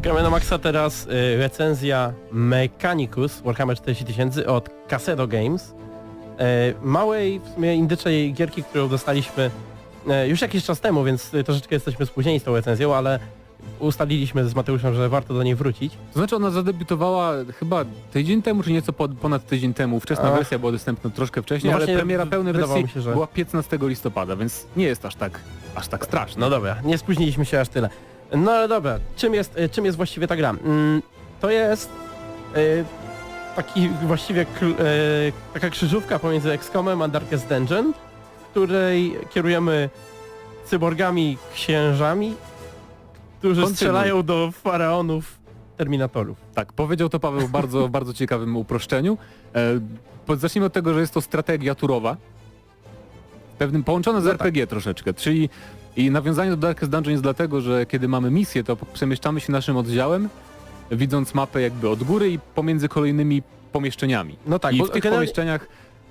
w Gramy na Maxa teraz y, recenzja Mechanicus Warhammer 40 tysięcy od Casedo Games. E, małej, w sumie indyczej gierki, którą dostaliśmy e, już jakiś czas temu, więc y, troszeczkę jesteśmy spóźnieni z tą recenzją, ale ustaliliśmy z Mateuszem, że warto do niej wrócić. To znaczy ona zadebiutowała chyba tydzień temu, czy nieco ponad tydzień temu. Wczesna wersja była dostępna troszkę wcześniej, No ale premiera pełnej wersji się, że- była 15 listopada, więc nie jest aż tak, aż tak straszne. No dobra, nie spóźniliśmy się aż tyle. No ale dobra, czym jest, y, czym jest właściwie ta gra? Mm, to jest y, taki właściwie kl- y, taka krzyżówka pomiędzy XCOMem a Darkest Dungeon, w której kierujemy cyborgami księżami, którzy Kontynuuj. strzelają do faraonów Terminatorów. Tak, powiedział to Paweł w bardzo, bardzo ciekawym uproszczeniu. E, po- zacznijmy od tego, że jest to strategia turowa, pewnym połączona z No tak. RPG troszeczkę, czyli i nawiązanie do Darkest Dungeon jest dlatego, że kiedy mamy misję, to przemieszczamy się naszym oddziałem, widząc mapę jakby od góry i pomiędzy kolejnymi pomieszczeniami. No tak, I bo w tych generalnie- pomieszczeniach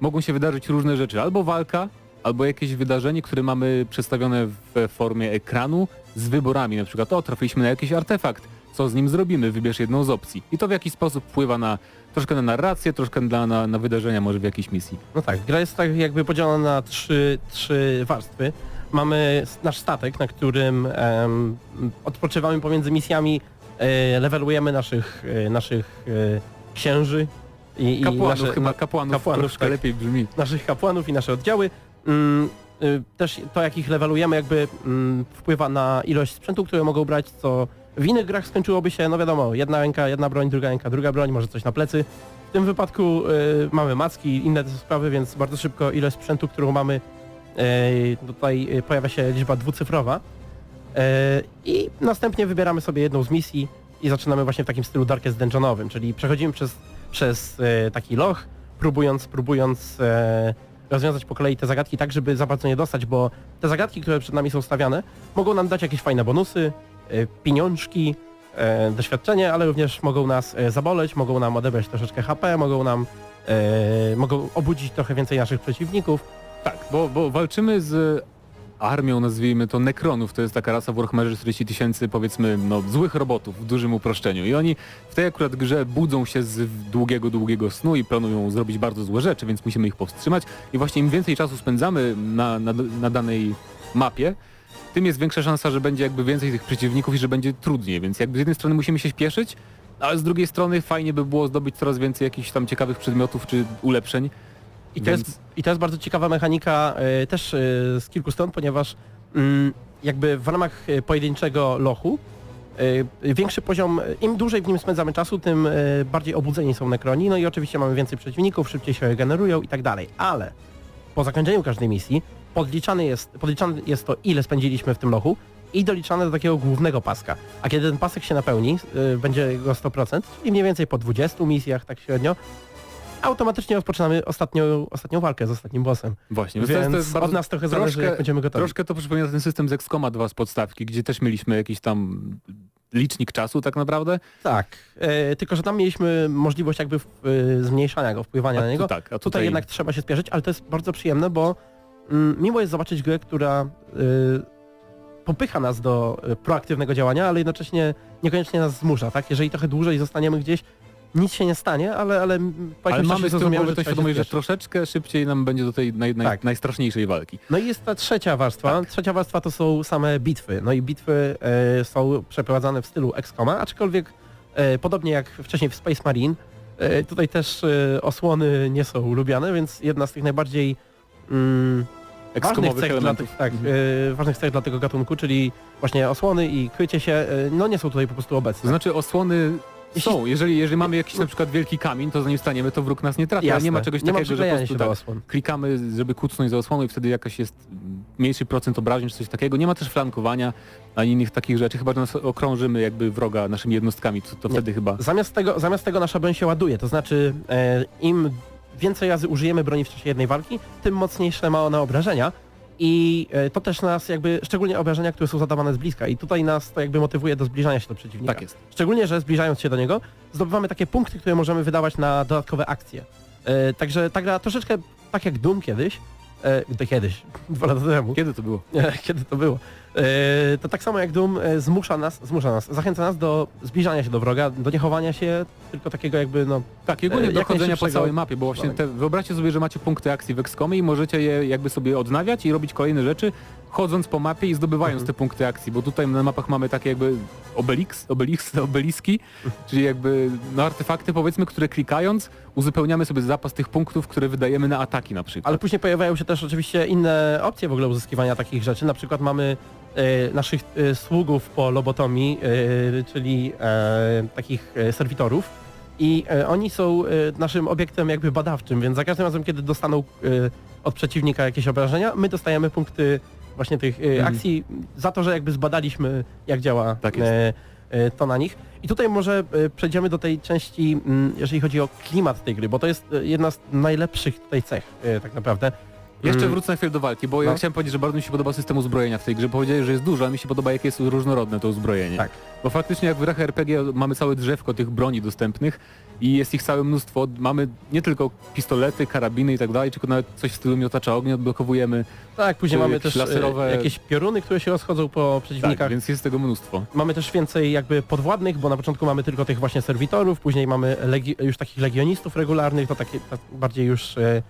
mogą się wydarzyć różne rzeczy, albo walka, albo jakieś wydarzenie, które mamy przedstawione w formie ekranu z wyborami, na przykład o, trafiliśmy na jakiś artefakt, co z nim zrobimy, wybierz jedną z opcji. I to w jakiś sposób wpływa na troszkę na narrację, troszkę na, na, na wydarzenia może w jakiejś misji. No tak, gra jest tak jakby podzielona na trzy, trzy warstwy. Mamy nasz statek, na którym em, odpoczywamy pomiędzy misjami, e, levelujemy naszych, e, naszych e, księży i, i Kapłanów, nasze, chyba kapłanów, kapłanów, tak. lepiej brzmi. naszych kapłanów i nasze oddziały. Mm, y, też to jak ich levelujemy jakby mm, wpływa na ilość sprzętu, które mogą brać, co w innych grach skończyłoby się, no wiadomo, jedna ręka, jedna broń, druga ręka, druga broń, może coś na plecy. W tym wypadku y, mamy macki, inne te sprawy, więc bardzo szybko ilość sprzętu, którą mamy, y, tutaj y, pojawia się liczba dwucyfrowa. Y, I następnie wybieramy sobie jedną z misji i zaczynamy właśnie w takim stylu Darkest Dungeonowym, czyli przechodzimy przez, przez y, taki loch, próbując, próbując e, rozwiązać po kolei te zagadki tak, żeby za bardzo nie dostać, bo te zagadki, które przed nami są stawiane, mogą nam dać jakieś fajne bonusy, pieniążki, e, doświadczenie, ale również mogą nas e, zaboleć, mogą nam odebrać troszeczkę HP, mogą nam e, mogą obudzić trochę więcej naszych przeciwników. Tak, bo, bo walczymy z armią, nazwijmy to, nekronów. To jest taka rasa w Warhammerze 40 tysięcy, powiedzmy, no, złych robotów w dużym uproszczeniu. I oni w tej akurat grze budzą się z długiego, długiego snu i planują zrobić bardzo złe rzeczy, więc musimy ich powstrzymać. I właśnie im więcej czasu spędzamy na, na, na danej mapie, tym jest większa szansa, że będzie jakby więcej tych przeciwników i że będzie trudniej. Więc jakby z jednej strony musimy się śpieszyć, ale z drugiej strony fajnie by było zdobyć coraz więcej jakichś tam ciekawych przedmiotów czy ulepszeń. I to, Więc- jest, I to jest bardzo ciekawa mechanika e, też e, z kilku stron, ponieważ mm, jakby w ramach e, pojedynczego lochu większy poziom, im dłużej w nim spędzamy czasu, tym bardziej obudzeni są nekroni, no i oczywiście mamy więcej przeciwników, szybciej się regenerują i tak dalej, ale po zakończeniu każdej misji podliczany jest, podliczane jest to, ile spędziliśmy w tym lochu i doliczane do takiego głównego paska. A kiedy ten pasek się napełni, e, będzie go 100%, czyli mniej więcej po 20 misjach tak średnio, automatycznie rozpoczynamy ostatnią, ostatnią walkę z ostatnim bossem. Właśnie, Więc to jest, to jest bardzo od nas trochę zależy, troszkę- jak będziemy gotowi. Troszkę to przypomina ten system z XCOMa 2 z podstawki, gdzie też mieliśmy jakiś tam licznik czasu tak naprawdę. Tak, e, tylko że tam mieliśmy możliwość jakby w, e, zmniejszania go, wpływania A na niego. tak, a Tutaj, tutaj, jednak trzeba się spieszyć, ale to jest bardzo przyjemne, bo mm, miło jest zobaczyć grę, która e, popycha nas do e, proaktywnego działania, ale jednocześnie niekoniecznie nas zmusza, tak? Jeżeli trochę dłużej zostaniemy gdzieś, nic się nie stanie, ale, ale po ale jakimś mamy czasie głowy że to świadomość, że troszeczkę szybciej nam będzie do tej naj, naj, Tak. najstraszniejszej walki. No i jest ta trzecia warstwa. Tak. Trzecia warstwa to są same bitwy. No i bitwy e, są przeprowadzane w stylu XCOMa, aczkolwiek e, podobnie jak wcześniej w Space Marine, e, tutaj też e, osłony nie są lubiane, więc jedna z tych najbardziej mm, ważnych Ekskomowych cech, dla, elementów. tych- tak, Mhm. e, ważnych cech dla tego gatunku, czyli właśnie osłony i krycie się, e, no nie są tutaj po prostu To obecne. znaczy osłony są. Jeżeli, jeżeli mamy jakiś na przykład wielki kamień, to zanim staniemy, to wróg nas nie trafi. Ale nie ma czegoś nie ma takiego, że po przyklejania prostu się do tak, osłon. klikamy, żeby kucnąć za osłoną i wtedy jakaś jest mniejszy procent obrażeń czy coś takiego. Nie ma też flankowania ani innych takich rzeczy. Chyba, że nas okrążymy jakby wroga naszymi jednostkami, to, to Nie. wtedy chyba... Zamiast tego, zamiast tego nasza broń się ładuje, to znaczy e, im więcej razy użyjemy broni w czasie jednej walki, tym mocniejsze ma ona obrażenia i e, to też nas jakby, szczególnie obrażenia, które są zadawane z bliska i tutaj nas to jakby motywuje do zbliżania się do przeciwnika. Tak jest. Szczególnie, że zbliżając się do niego, zdobywamy takie punkty, które możemy wydawać na dodatkowe akcje. E, także ta gra troszeczkę tak jak Doom kiedyś, e, to kiedyś, dwa lata temu, Kiedy to było? kiedy to było, to tak samo jak Doom e, zmusza nas, zmusza nas, zachęca nas do zbliżania się do wroga, do niechowania się, tylko takiego jakby no... Tak, i ogólnie E, jak dochodzenia po całej mapie, bo właśnie te, wyobraźcie sobie, że macie punkty akcji w XCOMie i możecie je jakby sobie odnawiać i robić kolejne rzeczy, chodząc po mapie i zdobywając Mhm. te punkty akcji, bo tutaj na mapach mamy takie jakby obelix, obelix, obeliski, Mhm. czyli jakby no, artefakty powiedzmy, które klikając uzupełniamy sobie zapas tych punktów, które wydajemy na ataki na przykład. Ale później pojawiają się też oczywiście inne opcje w ogóle uzyskiwania takich rzeczy, na przykład mamy e, naszych e, sługów po lobotomii, e, czyli e, takich e, serwitorów i e, oni są e, naszym obiektem jakby badawczym, więc za każdym razem, kiedy dostaną e, od przeciwnika jakieś obrażenia, my dostajemy punkty właśnie tych e, Mhm. akcji za to, że jakby zbadaliśmy jak działa Tak e, e, to na nich. I tutaj może e, przejdziemy do tej części, mm, jeżeli chodzi o klimat tej gry, bo to jest e, jedna z najlepszych tutaj cech e, tak naprawdę. Jeszcze Mm. wrócę na chwilę do walki, bo ja No. chciałem powiedzieć, że bardzo mi się podoba system uzbrojenia w tej grze. Powiedziałeś, że jest dużo, ale mi się podoba, jakie jest różnorodne to uzbrojenie. Tak. Bo faktycznie jak w grach RPG mamy całe drzewko tych broni dostępnych i jest ich całe mnóstwo. Mamy nie tylko pistolety, karabiny i tak dalej, tylko nawet coś w stylu miotacza ognia odblokowujemy. Tak, później mamy też e, laserowe- jakieś pioruny, które się rozchodzą po Tak, przeciwnikach. więc jest tego mnóstwo. Mamy też więcej jakby podwładnych, bo na początku mamy tylko tych właśnie serwitorów, później mamy już takich legionistów regularnych, to takie tak bardziej już e,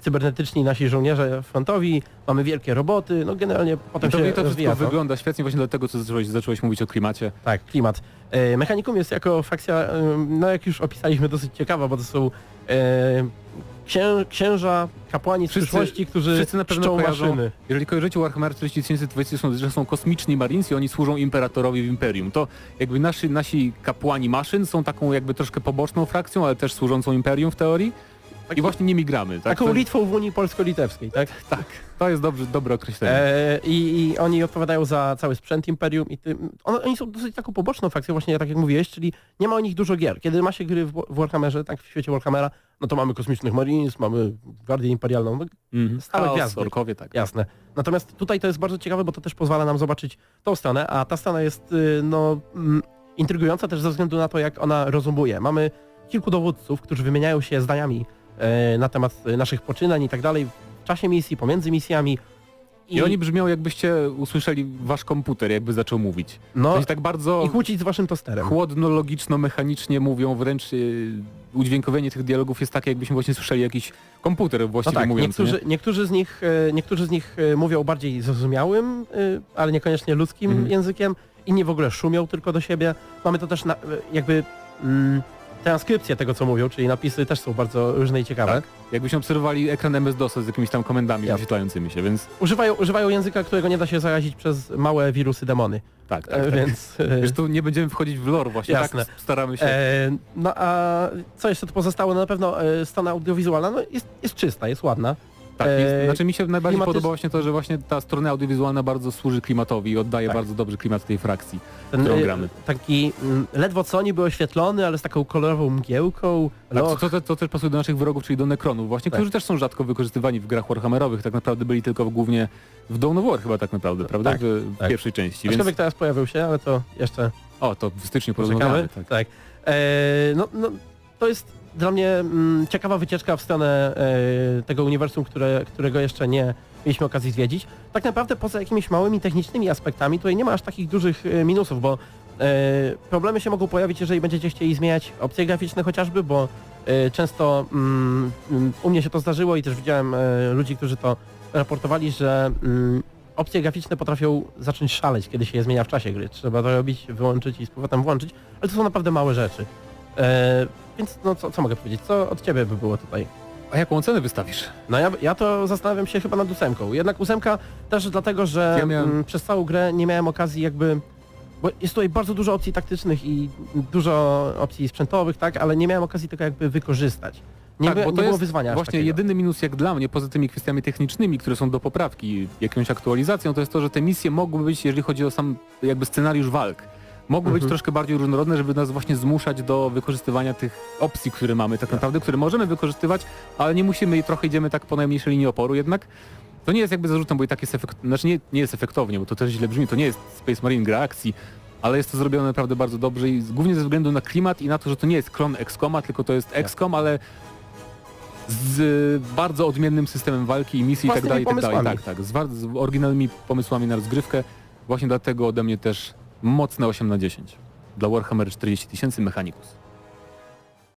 cybernetyczni nasi żołnierze frontowi, mamy wielkie roboty, no generalnie potem I to, się to rozwija wszystko to. wygląda świetnie właśnie dlatego, co zacząłeś, zacząłeś mówić o klimacie. Tak, klimat. E, Mechanikum jest jako fakcja, e, no jak już opisaliśmy, dosyć ciekawa, bo to są e, księ, księża, kapłani z Wszyscy- przyszłości, którzy wszyscy na pewno kojarzą- maszyny. Jeżeli kojarzycie Warhammer 40 tysięcy, to wiecie, są- że są kosmiczni Marines i oni służą imperatorowi w Imperium. To jakby nasi, nasi kapłani maszyn są taką jakby troszkę poboczną frakcją, ale też służącą Imperium w teorii. I właśnie nimi gramy. Tak? Taką to, Litwą w Unii Polsko-Litewskiej, tak? tak, to jest dobrze, dobre określenie. E, i, I oni odpowiadają za cały sprzęt Imperium i tym, on, oni są dosyć taką poboczną fakcją właśnie tak jak mówiłeś, czyli nie ma o nich dużo gier. Kiedy ma się gry w, w Warhammerze, tak w świecie Warhammera, no to mamy kosmicznych Marines, mamy Gwardię Imperialną, no Mhm. stałe Chaos, gwiazdy. orkowie, tak. jasne. Natomiast tutaj to jest bardzo ciekawe, bo to też pozwala nam zobaczyć tą stronę, a ta strona jest y, no mm, intrygująca też ze względu na to, jak ona rozumuje. Mamy kilku dowódców, którzy wymieniają się zdaniami na temat e, naszych poczynań i tak dalej w czasie misji, pomiędzy misjami. I, oni brzmią jakbyście usłyszeli wasz komputer, jakby zaczął mówić. no, tak bardzo i kłócić z waszym tosterem. chłodno, logiczno, mechanicznie mówią, wręcz yy, udźwiękowienie tych dialogów jest takie, jakbyśmy właśnie słyszeli jakiś komputer No właściwie tak, mówiąc. niektórzy, nie? niektórzy z nich, e, niektórzy z nich e, mówią bardziej zrozumiałym, e, ale niekoniecznie ludzkim Mhm. językiem, inni w ogóle szumią tylko do siebie. Mamy to też na, e, jakby mm, transkrypcję tego, co mówią, czyli napisy też są bardzo różne i ciekawe. Tak. Jakbyśmy obserwowali ekran MS-DOSa z jakimiś tam komendami Jasne. wyświetlającymi się, więc Używają, używają języka, którego nie da się zarazić przez małe wirusy demony. tak, tak. E, tak. Więc... e, Wiesz, tu nie będziemy wchodzić w lore właśnie, Jasne. tak staramy się. E, no a co jeszcze tu pozostało? No na pewno e, strona audiowizualna no jest, jest czysta, jest ładna. Tak, jest, e, znaczy mi się najbardziej klimatys- podoba właśnie to, że właśnie ta strona audiowizualna bardzo służy klimatowi i oddaje Tak. bardzo dobrze klimat tej frakcji. Ten, którą e, gramy. Taki mm, ledwo co niby oświetlony, ale z taką kolorową mgiełką. Tak, to, to, to, też pasuje do naszych wrogów, czyli do Nekronów właśnie, Tak. którzy też są rzadko wykorzystywani w grach Warhammerowych, tak naprawdę byli tylko głównie w Dawn of War chyba tak naprawdę, prawda? Tak, w, w tak. pierwszej części, więc... Aczkolwiek teraz pojawił się, ale to jeszcze O, to w styczniu porozmawiamy. Tak. Tak. E, no, no, to jest dla mnie mm, ciekawa wycieczka w stronę e, tego uniwersum, które, którego jeszcze nie mieliśmy okazji zwiedzić. Tak naprawdę poza jakimiś małymi technicznymi aspektami tutaj nie ma aż takich dużych e, minusów, bo e, problemy się mogą pojawić, jeżeli będziecie chcieli zmieniać opcje graficzne chociażby, bo często mm, u mnie się to zdarzyło i też widziałem ludzi, którzy to raportowali, że mm, opcje graficzne potrafią zacząć szaleć, kiedy się je zmienia w czasie gry. Trzeba to robić, wyłączyć i z powrotem włączyć, ale to są naprawdę małe rzeczy. Więc no co, co mogę powiedzieć? Co od ciebie by było tutaj? A jaką ocenę wystawisz? No ja, ja to zastanawiam się chyba nad ósemką. Jednak ósemka też dlatego, że Ja miałem- mm, przez całą grę nie miałem okazji jakby... Bo jest tutaj bardzo dużo opcji taktycznych i dużo opcji sprzętowych, tak, ale nie miałem okazji tego jakby wykorzystać. Nie, Tak, by, bo nie było wyzwania aż Właśnie takiego. jedyny minus jak dla mnie, poza tymi kwestiami technicznymi, które są do poprawki, jakąś aktualizacją, to jest to, że te misje mogły być, jeżeli chodzi o sam jakby scenariusz walk, mogły być Mhm. troszkę bardziej różnorodne, żeby nas właśnie zmuszać do wykorzystywania tych opcji, które mamy tak naprawdę, które możemy wykorzystywać, ale nie musimy i trochę idziemy tak po najmniejszej linii oporu jednak. To nie jest jakby zarzutem, bo i tak jest efekt, znaczy nie, nie jest efektownie, bo to też źle brzmi, to nie jest Space Marine gra akcji, ale jest to zrobione naprawdę bardzo dobrze i głównie ze względu na klimat i na to, że to nie jest klon XCOMa, tylko to jest XCOM, ale z bardzo odmiennym systemem walki i misji i tak dalej, i tak dalej. Tak, tak, z, z oryginalnymi pomysłami na rozgrywkę. Właśnie dlatego ode mnie też mocne 8 na 10. Dla Warhammer 40 tysięcy Mechanicus.